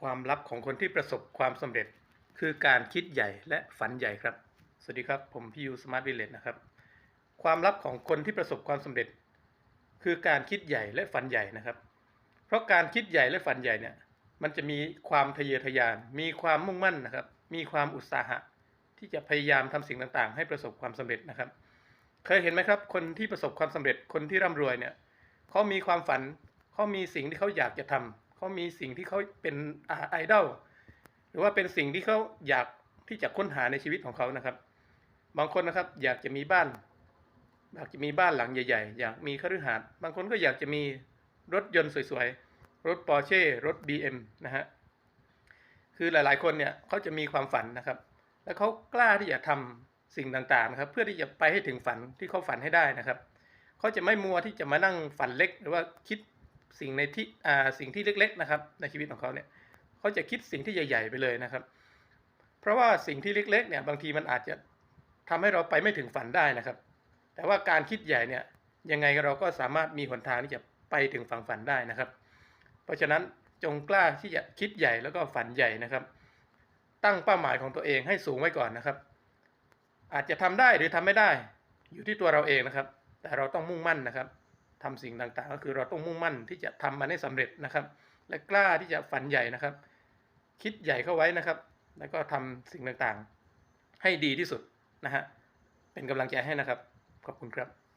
ความลับของคนที่ประสบความสำเร็จ คือการคิดใหญ่และฝันใหญ่ครับ สวัสดีครับ ผมพี่ยูสมาร์ทวิลเลจนะครับ ความลับของคนที่ประสบความสำเร็จ คือการคิดใหญ่และฝันใหญ่นะครับ เพราะการคิดใหญ่และฝันใหญ่เนี่ย มันจะมีความทะเยอทะยาน มีความมุ่งมั่นนะครับ มีความอุตสาหะ ที่จะพยายามทำสิ่งต่างๆ ให้ประสบความสำเร็จนะครับ เคยเห็นไหมครับ คนที่ประสบความสำเร็จ คนที่ร่ำรวยเนี่ย เขามีความฝัน เขามีสิ่งที่เขาอยากจะทำ เขามีสิ่งที่เขาเป็นไอดอลหรือว่าเป็นสิ่งที่เขาอยากที่จะค้นหาในชีวิตของเขานะครับ บางคนนะครับอยากจะมีบ้าน อยากจะมีบ้านหลังใหญ่ ๆ อยากมีคฤหาสน์บางคนก็อยากจะมีรถยนต์สวยๆ รถปอร์เช่ รถ BM นะฮะ คือหลายๆ คนเนี่ยเขาจะมีความฝันนะครับ แล้วเขากล้าที่จะทำสิ่งต่างๆนะครับ เพื่อที่จะไปให้ถึงฝันที่เขาฝันให้ได้นะครับ เขาจะไม่มัวที่จะมานั่งฝันเล็ก หรือว่าคิด สิ่งในที่อ่าสิ่งที่เล็กๆนะครับในชีวิตของเขาเนี่ยเขาจะคิดสิ่งที่ใหญ่ ๆ ไปเลยนะครับ เพราะว่าสิ่งที่เล็ก ๆ เนี่ยบางทีมันอาจจะทำให้เราไปไม่ถึงฝันได้นะครับ แต่ว่าการคิดใหญ่เนี่ยยังไงเราก็สามารถมีหนทางที่จะไปถึงฝั่งฝันได้นะครับ เพราะฉะนั้นจงกล้าที่จะคิดใหญ่แล้วก็ฝันใหญ่นะครับ ตั้งเป้าหมายของตัวเองให้สูงไว้ก่อนนะครับ อาจจะทำได้หรือทำไม่ได้ อยู่ที่ตัวเราเองนะครับ แต่เราต้องมุ่งมั่นนะครับ ทำสิ่งต่างๆ ก็คือเราต้องมุ่งมั่นที่จะทำมันให้สำเร็จนะครับ และกล้าที่จะฝันใหญ่นะครับ คิดใหญ่เข้าไว้นะครับ แล้วก็ทำสิ่งต่างๆ ให้ดีที่สุดนะฮะเป็นกำลังใจให้นะครับ ขอบคุณครับ